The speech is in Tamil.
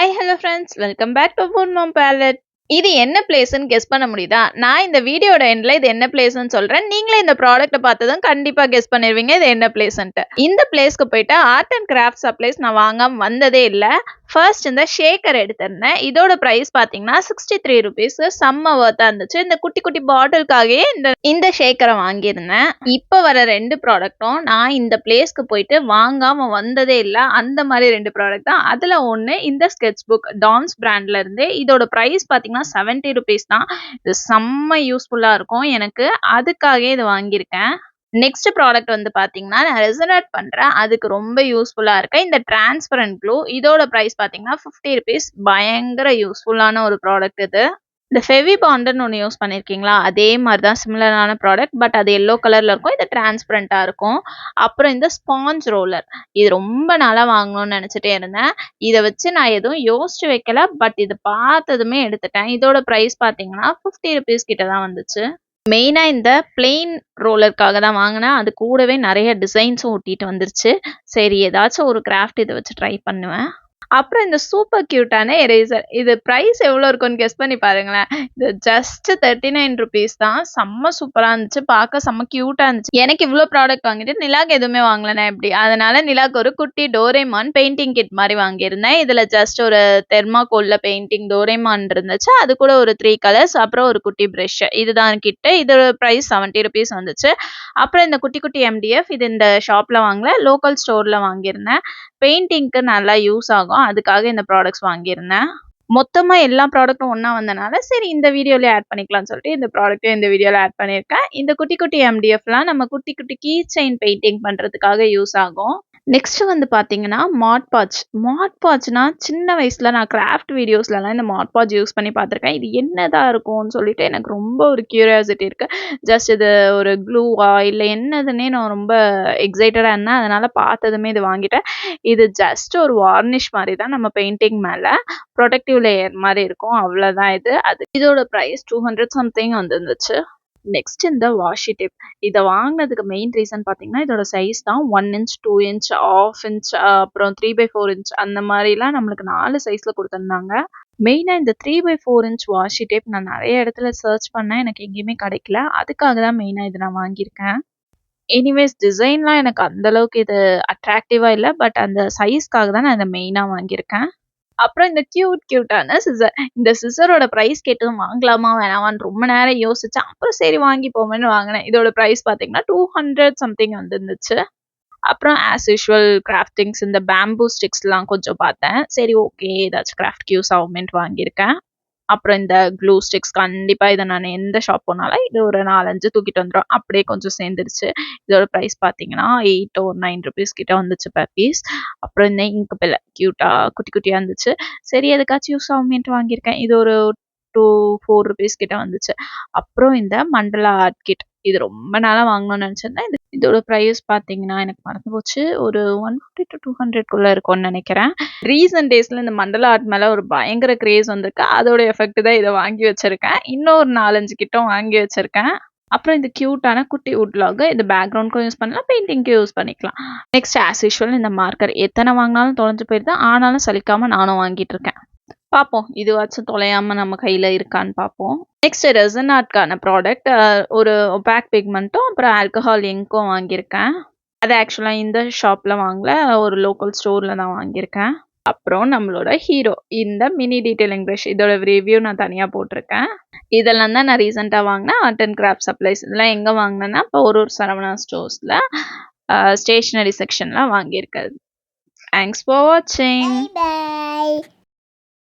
Hi hello friends welcome back to food palette இது என்ன பிளேஸ்ன்னு கெஸ் பண்ண முடியுதா? நான் இந்த வீடியோட எண்டில் இது என்ன பிளேஸ்னு சொல்றேன். நீங்களே இந்த ப்ராடக்ட்டை பார்த்ததும் கண்டிப்பா கெஸ் பண்ணிருவீங்க. இது என்ன பிளேஸ்ன்ட்டு இந்த பிளேஸ்க்கு போயிட்டு ஆர்ட் அண்ட் கிராஃப்ட் சப்ளைஸ் நான் வாங்காம வந்ததே இல்லை. ஃபர்ஸ்ட் இந்த ஷேக்கர் எடுத்திருந்தேன். இதோட ப்ரைஸ் பார்த்தீங்கன்னா சிக்ஸ்டி த்ரீ ருபீஸ் செம்ம ஒர்த்தாக இருந்துச்சு. இந்த குட்டி குட்டி பாட்டிலுக்காகவே இந்த இந்த ஷேக்கரை வாங்கியிருந்தேன். இப்போ வர ரெண்டு ப்ராடக்ட்டும் நான் இந்த பிளேஸ்க்கு போயிட்டு வாங்காமல் வந்ததே இல்லை. அந்த மாதிரி ரெண்டு ப்ராடக்ட் தான். அதில் ஒன்று இந்த ஸ்கெட்ச் புக் டான்ஸ் பிராண்ட்ல இருந்து. இதோட ப்ரைஸ் பார்த்தீங்கன்னா செவன்ட்டி ருபீஸ் தான். இது செம்ம யூஸ்ஃபுல்லாக இருக்கும் எனக்கு. அதுக்காகவே இது வாங்கியிருக்கேன். நெக்ஸ்ட் ப்ராடக்ட் வந்து பார்த்தீங்கன்னா நான் ரெசனேட் பண்ணுறேன் அதுக்கு ரொம்ப யூஸ்ஃபுல்லாக இருக்கு. இந்த டிரான்ஸ்பரண்ட் க்ளூ இதோட ப்ரைஸ் பார்த்தீங்கன்னா ஃபிஃப்டி ருபீஸ் பயங்கர யூஸ்ஃபுல்லான ஒரு ப்ராடக்ட் இது. இந்த ஃபெவி பாண்டுன்னு ஒன்று யூஸ் பண்ணியிருக்கீங்களா அதே மாதிரி தான் சிமிலரான ப்ராடக்ட் பட் அது எல்லோ கலரில் இருக்கும். இது டிரான்ஸ்பரண்ட்டாக இருக்கும். அப்புறம் இந்த ஸ்பாஞ்ச் ரோலர் இது ரொம்ப நாளாக வாங்கணும்னு நினச்சிட்டே இருந்தேன். இதை வச்சு நான் எதுவும் யோசிச்சு வைக்கல பட் இது பார்த்ததுமே எடுத்துட்டேன். இதோட ப்ரைஸ் பார்த்தீங்கன்னா ஃபிஃப்டி ருபீஸ் கிட்ட தான் வந்துச்சு. மெயினாக இந்த பிளெயின் ரோலருக்காக தான் வாங்கினேன் அது கூடவே நிறைய டிசைன்ஸும் ஒட்டிட்டு வந்துருச்சு. சரி ஏதாச்சும் ஒரு கிராஃப்ட் இதை வச்சு ட்ரை பண்ணுவேன். அப்புறம் இந்த சூப்பர் க்யூட்டான எரேசர் இது ப்ரைஸ் எவ்வளோ இருக்கும்னு கெஸ் பண்ணி பாருங்களேன். இது ஜஸ்ட் தேர்ட்டி நைன் ருபீஸ் தான். செம்ம சூப்பராக இருந்துச்சு. பார்க்க செம்ம க்யூட்டாக இருந்துச்சு. எனக்கு இவ்வளோ ப்ராடக்ட் வாங்கிட்டு நிலாக்கு எதுவுமே வாங்கலனா எப்படி. அதனால நிலாக்கு ஒரு குட்டி டோரேமான் பெயிண்டிங் கிட் மாதிரி வாங்கியிருந்தேன். இதில் ஜஸ்ட் ஒரு தெர்மாகோல்ல பெயிண்டிங் டோரேமான் இருந்துச்சு. அது கூட ஒரு த்ரீ கலர்ஸ் அப்புறம் ஒரு குட்டி ப்ரஷ் இதுதான் கிட்ட இதோட ப்ரைஸ் செவன்ட்டி ருபீஸ் வந்துச்சு. அப்புறம் இந்த குட்டி குட்டி எம்டிஎஃப் இது இந்த ஷாப்பில் வாங்கல. லோக்கல் ஸ்டோரில் வாங்கியிருந்தேன். பெயிண்டிங்க்கு நல்லா யூஸ் ஆகும். அதுக்காக இந்த ப்ராடக்ட்ஸ் வாங்கியிருந்தேன். மொத்தமாக எல்லா ப்ராடக்ட்டும் ஒன்றா வந்தனால சரி இந்த வீடியோலேயே ஆட் பண்ணிக்கலாம்னு சொல்லிட்டு இந்த ப்ராடக்ட்டையும் இந்த வீடியோவில் ஆட் பண்ணியிருக்கேன். இந்த குட்டி குட்டி எம்டிஎஃப்லாம் நம்ம குட்டி குட்டி கீ செயின் பெயிண்டிங் பண்ணுறதுக்காக யூஸ் ஆகும். நெக்ஸ்ட் வந்து பார்த்தீங்கன்னா மாட் பாட்ச் மாட் பாட்ச்னா சின்ன வயசில் நான் கிராஃப்ட் வீடியோஸ்லலாம் இந்த மாட் பாட்ச் யூஸ் பண்ணி பார்த்துருக்கேன் இது என்னதான் இருக்கும்னு சொல்லிட்டு எனக்கு ரொம்ப ஒரு கியூரியாசிட்டி இருக்குது ஜஸ்ட் இது ஒரு க்ளூவா இல்லை என்னதுன்னே நான் ரொம்ப எக்ஸைட்டடாக இருந்தேன். அதனால் பார்த்ததுமே இது வாங்கிட்டேன். இது ஜஸ்ட் ஒரு வார்னிஷ் மாதிரி தான் நம்ம பெயிண்டிங் மேலே. ப்ரொடக்டிவ் லேயர் மாதிரி இருக்கும். அவ்வளோதான் இது. அது இதோட ப்ரைஸ் டூ ஹண்ட்ரட் சம்திங் வந்துருந்துச்சு. நெக்ஸ்ட் இந்த வாஷி டேப் இதை வாங்கினதுக்கு மெயின் ரீசன் பார்த்தீங்கன்னா இதோட சைஸ் தான் one inch two inch half inch அப்புறம் த்ரீ பை ஃபோர் இன்ச் அந்த மாதிரிலாம் நம்மளுக்கு நாலு சைஸில் கொடுத்துருந்தாங்க. மெயினாக இந்த three by four inch washi tape நான் நிறைய இடத்துல சர்ச் பண்ணேன். எனக்கு எங்கேயுமே கிடைக்கல. அதுக்காக தான் மெயினாக இதை நான் வாங்கியிருக்கேன். எனிவேஸ் டிசைன்லாம் எனக்கு அந்தளவுக்கு இது அட்ராக்டிவாக இல்லை. பட் அந்த சைஸ்க்காக தான் நான் இதை மெயினாக வாங்கியிருக்கேன். அப்புறம் இந்த கியூட் கியூட்டான சிசர் இந்த சிசரோட ப்ரைஸ் கேட்டதும் வாங்கலாமா வேணாமான்னு ரொம்ப நேரம் யோசிச்சேன். அப்புறம் சரி வாங்கி போமேன்னு வாங்கினேன். இதோட ப்ரைஸ் பார்த்தீங்கன்னா டூ ஹண்ட்ரட் சம்திங் வந்துருந்துச்சு. அப்புறம் ஆஸ் யூஷுவல் கிராஃப்டிங்ஸ் இந்த பேம்பூ ஸ்டிக்ஸ்லாம் கொஞ்சம் பார்த்தேன். சரி ஓகே ஏதாச்சும் கிராஃப்ட் யூஸ் ஆகுமேன்ட்டு வாங்கியிருக்கேன். அப்புறம் இந்த க்ளூ ஸ்டிக்ஸ் கண்டிப்பாக இதை நான் எந்த ஷாப் போனாலும் இது ஒரு நாலஞ்சு தூக்கிட்டு வந்துடும் அப்படியே கொஞ்சம் சேர்ந்துருச்சு. இதோட ப்ரைஸ் பார்த்தீங்கன்னா எயிட் ஒரு நைன் ருபீஸ் கிட்ட வந்துச்சு பர் பீஸ் அப்புறம் இந்த இங்கு பிள்ளை க்யூட்டாக குட்டி குட்டியாக இருந்துச்சு. சரி எதுக்காச்சும் யூஸ் ஆகுமேன்ட்டு வாங்கியிருக்கேன். இது ஒரு டூ ஃபோர் ருபீஸ் கிட்ட வந்துச்சு. அப்புறம் இந்த மண்டலா ஆர்ட் கிட் இது ரொம்ப நாளாக வாங்கணும்னு நினச்சிருந்தேன். இது இதோட ப்ரைஸ் பார்த்தீங்கன்னா எனக்கு மறந்து போச்சு. ஒரு ஒன் ஃபிஃப்டி டு டூ ஹண்ட்ரட்குள்ளே இருக்கும்னு நினைக்கிறேன். ரீசன்ட் டேஸில் இந்த மண்டல ஆர்ட் மேலே ஒரு பயங்கர க்ரேஸ் வந்திருக்கு. அதோட எஃபெக்ட் தான் இதை வாங்கி வச்சுருக்கேன். இன்னும் ஒரு நாலஞ்சு கிட்டம் வாங்கி வச்சுருக்கேன். அப்புறம் இந்த க்யூட்டான குட்டி உட்லாக இந்த பேக்ரவுண்ட்க்கும் யூஸ் பண்ணலாம். பெயிண்டிங்க்கும் யூஸ் பண்ணிக்கலாம். நெக்ஸ்ட் ஆஸ் யூஷுவல் இந்த மார்க்கர் எத்தனை வாங்கினாலும் தொலைஞ்சு போயிருது. ஆனாலும் சலிக்காமல் நானும் வாங்கிட்டு இருக்கேன். பார்ப்போம் இதுவாச்சும் தொலையாம நம்ம கையில் இருக்கான்னு பார்ப்போம் நெக்ஸ்ட் ரெசன் ஆர்ட்கான ப்ராடக்ட் ஒரு பேக் பிக்மெண்ட்டும் அப்புறம் ஆல்கஹால் இங்க்கும் வாங்கியிருக்கேன். அது ஆக்சுவலாக இந்த ஷாப்பில் வாங்கல ஒரு லோக்கல் ஸ்டோரில் தான் வாங்கியிருக்கேன். அப்புறம் நம்மளோட ஹீரோ இந்த மினி டீட்டெயிலிங் ப்ரஷ் இதோட ரிவ்யூ நான் தனியாக போட்டிருக்கேன். இதெல்லாம் தான் நான் ரீசெண்டாக வாங்கினேன். ஆர்ட் அண்ட் கிராஃப்ட் சப்ளைஸ் இதெல்லாம் எங்கே வாங்கினேன்னா இப்போ ஒரு ஒரு சரவணா ஸ்டோர்ஸில் ஸ்டேஷ்னரி செக்ஷன்லாம் வாங்கியிருக்காது தேங்க்ஸ் ஃபார் வாட்சிங்